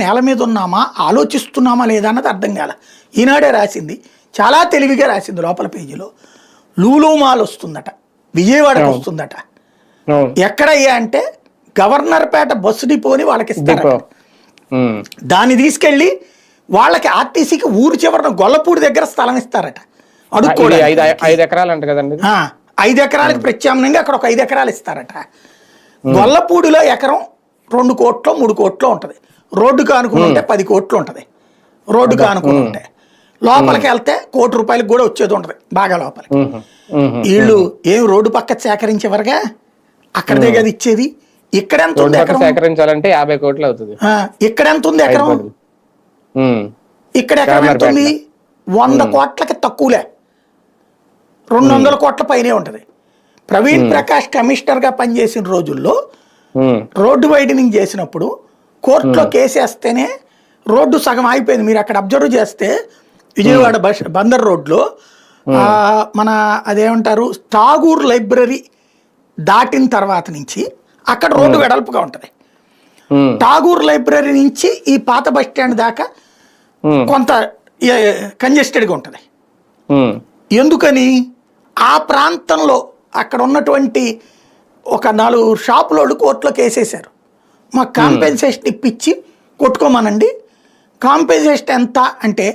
నేల మీద ఉన్నామా? ఆలోచిస్తున్నామా లేదా అన్నది అర్థం కాల. ఈనాడే రాసింది. చాలా తెలివిగా రాసింది లోపల పేజీలో. లూలు మాల్ వస్తుందట. విజయవాడకు అవును. వస్తుందట. ఎక్కడయ్యా అంటే గవర్నర్ పేట బస్సు డిపోని వాళ్ళకి ఉమ్, దాన్ని తీసుకెళ్ళి వాళ్ళకి ఆర్టీసీకి ఊరు చివరన గొల్లపూడి దగ్గర స్థలం ఇస్తారట. అడుక్కోవడానికి. కదండి ఐదు ఎకరాలకు ప్రత్యామ్నాయంగా అక్కడ ఒక ఐదు ఎకరాలు ఇస్తారట. గొల్లపూడిలో ఎకరం రెండు కోట్లో మూడు కోట్లో ఉంటది. రోడ్డు కానుకుని ఉంటే పది కోట్లు ఉంటది. రోడ్డు కానుకుని ఉంటే. లోపలికి వెళ్తే కోటి రూపాయలకు కూడా వచ్చేది ఉంటది బాగా లోపలికి. వీళ్ళు ఏం రోడ్డు పక్క సేకరించేవరగా? అక్కడదే కదా ఇచ్చేది. ఇక్కడ ఎంత ఉంది ఎకరం? సేకరించాలంటే యాభై కోట్లు అవుతుంది. ఇక్కడ ఎంత ఉంది ఎకరం? ఇక్కడ ఎకరం ఎంత ఉంది? వంద కోట్లకి తక్కువలే. రెండు వందల కోట్ల పైనే ఉంటది. ప్రవీణ్ ప్రకాష్ కమిషనర్గా పనిచేసిన రోజుల్లో రోడ్డు వైడనింగ్ చేసినప్పుడు కోర్టులో కేసు వేస్తేనే రోడ్డు సగం ఆగిపోయింది. మీరు అక్కడ అబ్జర్వ్ చేస్తే విజయవాడ బస్ బందర్ రోడ్లో మన అదేమంటారు టాగూర్ లైబ్రరీ దాటిన తర్వాత నుంచి అక్కడ రోడ్డు వెడల్పుగా ఉంటది. టాగూర్ లైబ్రరీ నుంచి ఈ పాత బస్ స్టాండ్ దాకా కొంత కంజెస్టెడ్గా ఉంటుంది. ఎందుకని? ఆ ప్రాంతంలో అక్కడ ఉన్నటువంటి ఒక నాలుగు షాపులోళ్ళు కోర్టులో కేసేశారు. మాకు కాంపెన్సేషన్ ఇప్పించి కొట్టుకోమనండి. కాంపెన్సేషన్ ఎంత అంటే